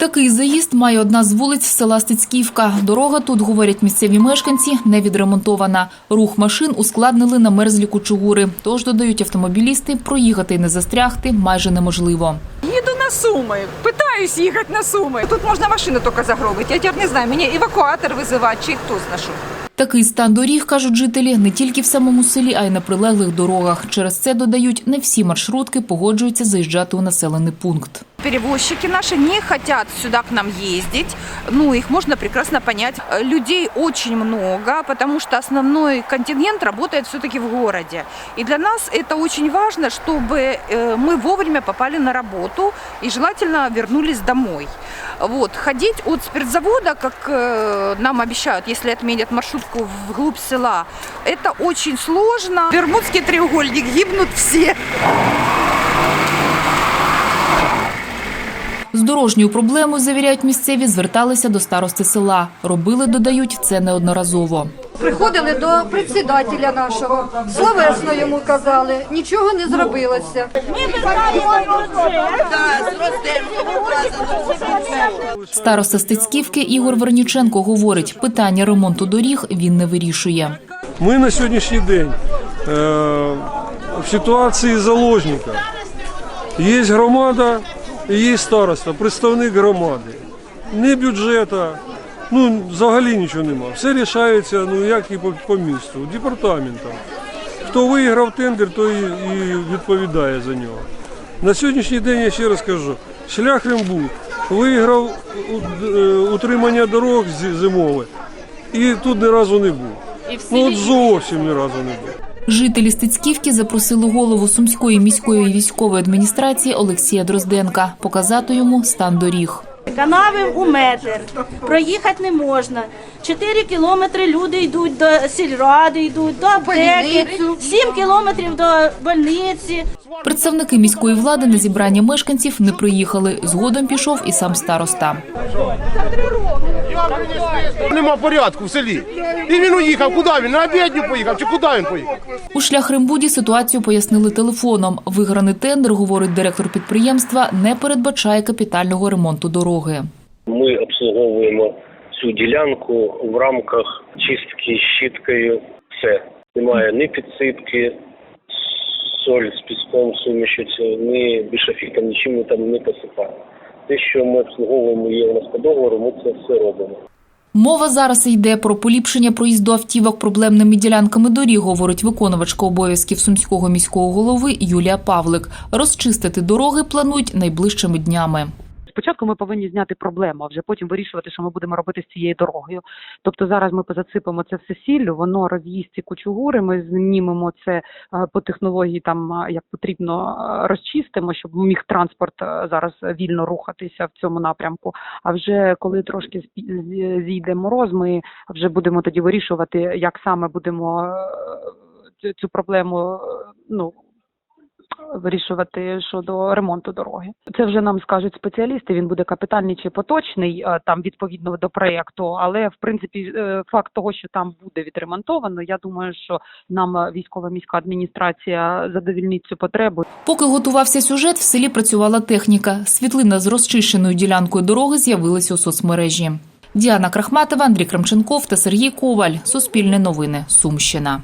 Такий заїзд має одна з вулиць села Стецьківка. Дорога тут, говорять місцеві мешканці, не відремонтована. Рух машин ускладнили на мерзлі кучугури. Тож, додають автомобілісти, проїхати і не застрягти майже неможливо. Їду на Суми, питаюсь їхати на Суми. Тут можна машину тільки загробити. Я тепер не знаю, мені евакуатор визивати чи хто знашу. Такий стан доріг, кажуть жителі, не тільки в самому селі, а й на прилеглих дорогах. Через це, додають, не всі маршрутки погоджуються заїжджати у населений пункт. Перевозчики наши не хотят сюда к нам ездить. Ну, их можно прекрасно понять. Людей очень много, потому что основной контингент работает все-таки в городе. И для нас это очень важно, чтобы э, мы вовремя попали на работу и желательно вернулись домой. Вот. Ходить от спиртзавода, как э, нам обещают, если отменят маршрутку вглубь села, это очень сложно. Бермудский треугольник, гибнут все. З дорожньою проблемою, завіряють місцеві, зверталися до старости села. Робили, додають, це неодноразово. Приходили до председателя нашого, словесно йому казали, нічого не зробилося. Староста Стецьківки Ігор Верніченко говорить, питання ремонту доріг він не вирішує. Ми на сьогоднішній день е, в ситуації заложника. Є громада є староста, представник громади. Ні бюджету, ну взагалі нічого нема. Все рішається, ну як і по, по місту, департаментом. Хто виграв тендер, той і, відповідає за нього. На сьогоднішній день я ще раз кажу, шлях Римбуд виграв е, утримання дорог зимове і тут ні разу не був. Ну от зовсім ні разу не був. Жителі Стецьківки запросили голову Сумської міської військової адміністрації Олексія Дрозденка показати йому стан доріг. Канави у метр, проїхати не можна. Чотири кілометри люди йдуть до сільради, йдуть до аптеки, сім кілометрів до больниці. Представники міської влади на зібрання мешканців не приїхали. Згодом пішов і сам староста. Нема порядку в селі. І він уїхав. Куди він? На обідню поїхав чи куди він поїхав? У шлях Римбуді ситуацію пояснили телефоном. Виграний тендер, говорить директор підприємства, не передбачає капітального ремонту дороги. Ми обслуговуємо цю ділянку в рамках чистки щіткою. Все. Немає ні підсипки, соль з піском суміші, ні більшофітом, нічим ми там не посипаємо. Те, що ми обслуговуємо є у нас по договору, ми це все робимо. Мова зараз йде про поліпшення проїзду автівок проблемними ділянками доріг, говорить виконувачка обов'язків сумського міського голови Юлія Павлик. Розчистити дороги планують найближчими днями. Спочатку ми повинні зняти проблему, а вже потім вирішувати, що ми будемо робити з цією дорогою. Тобто зараз ми позасипемо це все сіллю, воно роз'їсть ці кучугури. Ми знімемо це е, по технології, там е, як потрібно е, розчистимо, щоб міг транспорт зараз вільно рухатися в цьому напрямку. А вже коли трошки зійде мороз, ми вже будемо тоді вирішувати, як саме будемо цю- проблему ну вирішувати щодо ремонту дороги. Це вже нам скажуть спеціалісти. Він буде капітальний чи поточний, е, там відповідно до проєкту. Але в принципі, е, факт того, що там буде відремонтовано, я думаю, що нам військова міська адміністрація задовільнить цю потребу. Поки готувався сюжет, в селі працювала техніка. Світлина з розчищеною ділянкою дороги з'явилася у соцмережі. Діана Крахматова, Андрій Крамченков та Сергій Коваль. Суспільне новини. Сумщина.